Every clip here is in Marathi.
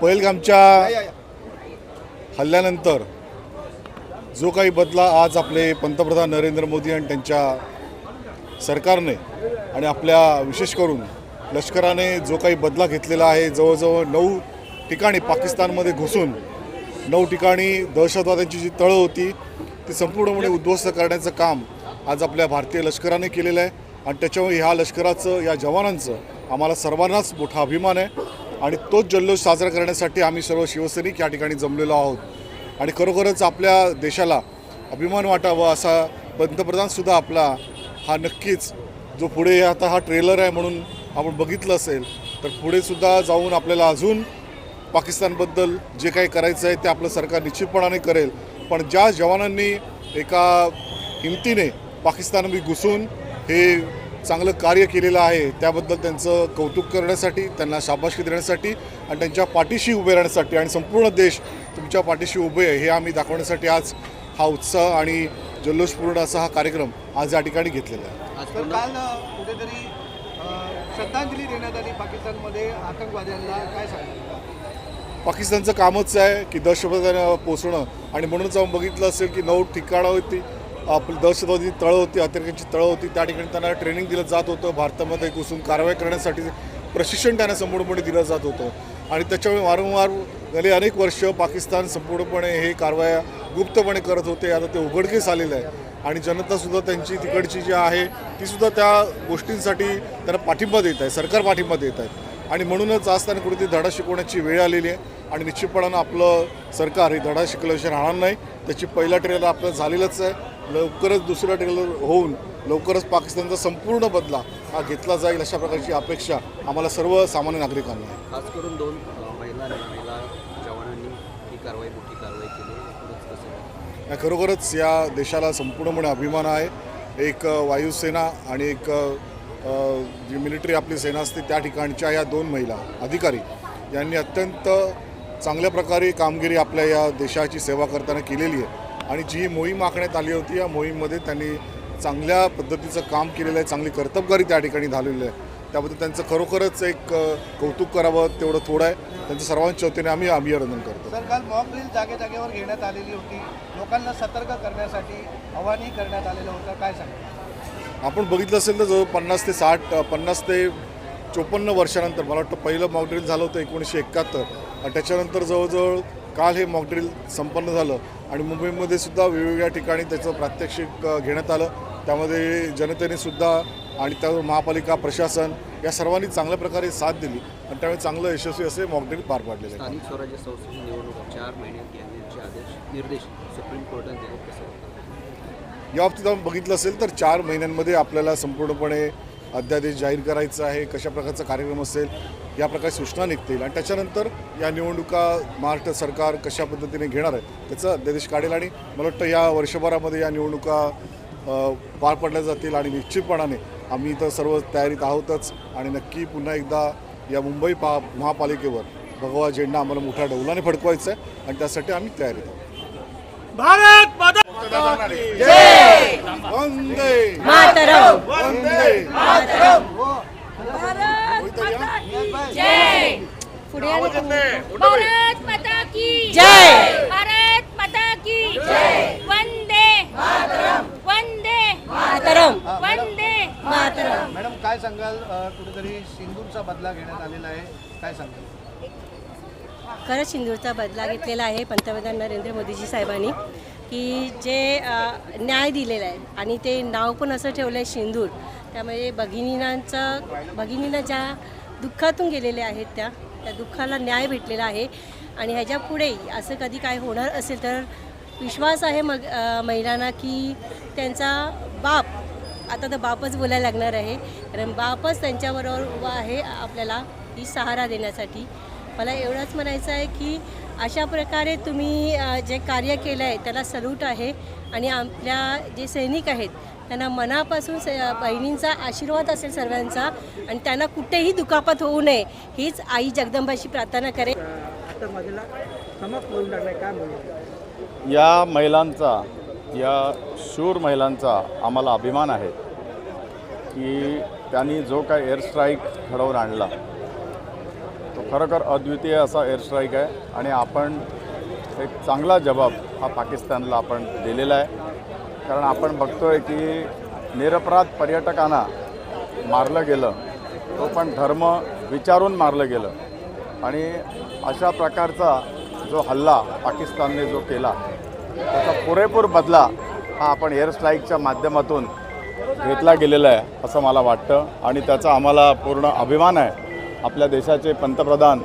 पहिलगामच्या हल्ल्यानंतर जो काही बदला आज आपले पंतप्रधान नरेंद्र मोदी आणि त्यांच्या सरकारने आणि आपल्या विशेष करून लष्कराने जो काही बदला घेतलेला आहे जवळजवळ नऊ ठिकाणी पाकिस्तानमध्ये घुसून नऊ ठिकाणी दहशतवाद्यांची जी तळं होती ती संपूर्णपणे उद्ध्वस्त करण्याचं काम आज आपल्या भारतीय लष्कराने केलेलं आहे. आणि त्याच्यामुळे ह्या लष्कराचं या जवानांचं आम्हाला सर्वांनाच मोठा अभिमान आहे. आणि तोच जल्लोष साजरा करण्यासाठी आम्ही सर्व शिवसैनिक या ठिकाणी जमलेलो आहोत. आणि खरोखरच आपल्या देशाला अभिमान वाटावा असा पंतप्रधानसुद्धा आपला हा नक्कीच जो पुढे आता हा ट्रेलर आहे म्हणून आपण बघितलं असेल तर पुढे सुद्धा जाऊन आपल्याला अजून पाकिस्तानबद्दल जे काही करायचं आहे ते आपलं सरकार निश्चितपणाने करेल. पण ज्या जवानांनी एका हिमतीने पाकिस्तानमध्ये घुसून हे चांगलं कार्य केलेलं आहे त्याबद्दल त्यांचं कौतुक करण्यासाठी त्यांना शाबासकी देण्यासाठी आणि त्यांच्या पाठीशी उभे राहण्यासाठी आणि संपूर्ण देश तुमच्या पाठीशी उभे आहे हे आम्ही दाखवण्यासाठी आज हा उत्साह आणि जल्लोषपूर्ण असा हा कार्यक्रम आज या ठिकाणी घेतलेला आहे. काल कुठेतरी श्रद्धांजली देण्यात आली पाकिस्तानमध्ये आतंकवाद्यांना. काय सांगणार पाकिस्तानचं कामच आहे की दहशतवाद्यांना पोचणं आणि म्हणूनच आपण बघितलं असेल की नऊ ठिकाणं होती. आपली दहशतवादी तळं होती अतिरेक्यांची तळं होती त्या ठिकाणी त्यांना ट्रेनिंग दिलं जात होतं. भारतामध्ये घुसून कारवाई करण्यासाठी प्रशिक्षण त्यांना संपूर्णपणे दिलं जात होतं. आणि त्याच्यामुळे वारंवार गेले अनेक वर्ष पाकिस्तान संपूर्णपणे हे कारवाया गुप्तपणे करत होते. आता ते उघडकीस आलेलं आहे. आणि जनतासुद्धा त्यांची तिकडची जी आहे तीसुद्धा त्या गोष्टींसाठी त्यांना पाठिंबा देत आहे. सरकार पाठिंबा देत आहे. आणि म्हणूनच आज त्यांना कुठेतरी धडा शिकवण्याची वेळ आलेली आहे. आणि निश्चितपणानं आपलं सरकार हे धडा शिकल्याशिवाय राहणार नाही. त्याची पहिला ट्रेलर आपलं झालेलंच आहे. लवकरच दुसरा ट्रेलर होऊन लवकरच पाकिस्तानचा संपूर्ण बदला हा घेतला जाईल अशा प्रकारची अपेक्षा आम्हाला सर्व सामान्य नागरिकांना आहे. खास करून दोन महिला जवानांनी ही कारवाई मोठी कारवाई केली खरोखरच या देशाला संपूर्णपणे अभिमान आहे. एक वायुसेना आणि एक जी मिलिटरी आपली सेना असते त्या ठिकाणच्या या दोन महिला अधिकारी यांनी अत्यंत चांगल्या प्रकारे कामगिरी आपल्या या देशाची सेवा करताना केलेली आहे. आणि जी मोहीम आखण्यात आली होती या मोहीममध्ये त्यांनी चांगल्या पद्धतीचं काम केलेलं आहे चांगली कर्तबगारी त्या ठिकाणी झालेली आहे. त्याबद्दल त्यांचं खरोखरच एक कौतुक करावं तेवढं थोडं आहे. त्यांचं सर्वांच्या वतीने आम्ही अभिनंदन करतो. तर काल मॉक ड्रिल जागे जागेवर घेण्यात आलेली होती. लोकांना सतर्क करण्यासाठी आवाहनही करण्यात आलेलं होतं. काय सांगणार आपण बघितलं असेल तर जवळ पन्नास ते साठ पन्नास ते चोपन्न वर्षानंतर मला वाटतं पहिलं मॉकड्रिल झालं होतं एकोणीसशे एकाहत्तर. आणि त्याच्यानंतर जवळजवळ काल हे मॉकड्रिल संपन्न झालं आणि मुंबईमध्ये सुद्धा वेगवेगळ्या ठिकाणी त्याचं प्रात्यक्षिक घेण्यात आलं. त्यामध्ये जनतेने सुद्धा आणि त्यावर महापालिका प्रशासन या सर्वांनी चांगल्या प्रकारे साथ दिली. आणि त्यामुळे चांगलं यशस्वी असे मॉकड्रिल पार पाडलेले स्थानिक स्वराज्य संस्थेची निवडणूक चार महिन्यात घेण्याचे आदेश निर्देश सुप्रीम कोर्टाने दिले? या बाबतीत आपण बघितलं असेल तर चार महिन्यांमध्ये आपल्याला संपूर्णपणे अध्यादेश जाहीर करायचा आहे कशा प्रकारचा कार्यक्रम असेल या प्रकारे सूचना निघतील. आणि त्याच्यानंतर या निवडणुका महाराष्ट्र सरकार कशा पद्धतीने घेणार आहे त्याचा अध्यादेश काढेल. आणि मला वाटतं या वर्षभरामध्ये या निवडणुका पार पडल्या जातील. आणि निश्चितपणाने आम्ही इथं सर्व तयारीत आहोतच. आणि नक्की पुन्हा एकदा या मुंबई पा महापालिकेवर भगवा झेंडा आम्हाला मोठ्या डौलाने फडकवायचा आहे. आणि त्यासाठी आम्ही तयारीत आहोत. भारत माता वंदे मातरम. वंदे. जय! पुढे भारत माता की जय! भारत माता की वंदे वंदे मातरम. वंदे मातरम. मॅडम काय सांगाल? कुठेतरी सिंदूरचा बदला घेण्यात आलेला आहे. काय सांगाल? खरंच सिंदूरचा बदला घेतलेला आहे पंतप्रधान नरेंद्र मोदीजी साहेबांनी की जे न्याय दिलेला आहे आणि ते नाव पण असं ठेवलं आहे सिंदूर. त्यामुळे भगिनींचं भगिनींना ज्या दुःखातून गेलेल्या आहेत त्या त्या दुःखाला न्याय भेटलेला आहे. आणि ह्याच्या पुढे असं कधी काय होणार असेल तर विश्वास आहे मग महिलांना की त्यांचा बाप आता तर बापच बोलायला लागणार आहे. कारण बापच त्यांच्याबरोबर उभा आहे आपल्याला ही सहारा देण्यासाठी. मला एवढंच म्हणायचं आहे की अशा प्रकारे तुम्ही जे कार्य केलं आहे त्याला सल्यूट आहे आणि आपल्या जे सैनिक आहेत त्यांना मनापासून स बहिणींचा आशीर्वाद असेल सर्वांचा आणि त्यांना कुठेही दुखापत होऊ नये हीच आई जगदंबाशी प्रार्थना करेन. या महिलांचा या शूर महिलांचा आम्हाला अभिमान आहे की त्यांनी जो काय एअर स्ट्राईक घडवून आणला तो खरोखर अद्वितीय असा एअर स्ट्राईक आहे आणि आपण एक चांगला जबाब हा पाकिस्तानला आपण दिलेला आहे. कारण आपण बघतोय की निरपराध पर्यटकांना मारलं गेलं तो पण धर्म विचारून मारलं गेलं. आणि अशा प्रकारचा जो हल्ला पाकिस्तानने जो केला त्याचा पुरेपूर बदला हा आपण एअर स्ट्राईकच्या माध्यमातून घेतला गेलेला आहे असं मला वाटतं. आणि त्याचा आम्हाला पूर्ण अभिमान आहे. आपल्या देशाचे पंतप्रधान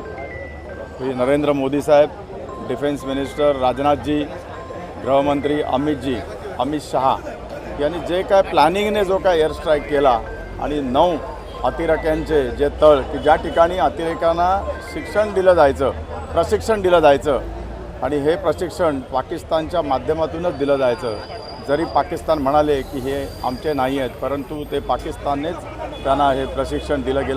श्री नरेंद्र मोदी साहेब डिफेन्स मिनिस्टर राजनाथजी गृहमंत्री अमितजी अमित शहा यांनी जे काय प्लॅनिंगने जो काय एअर स्ट्राईक केला आणि नऊ अतिरेक्यांचे जे तळ की ज्या ठिकाणी अतिरेकांना शिक्षण दिलं जायचं प्रशिक्षण दिलं जायचं आणि हे प्रशिक्षण पाकिस्तानच्या माध्यमातूनच दिलं जायचं. जरी पाकिस्तान म्हणाले की हे आमचे नाही आहेत परंतु ते पाकिस्ताननेच त्यांना हे प्रशिक्षण दिलं गेलं.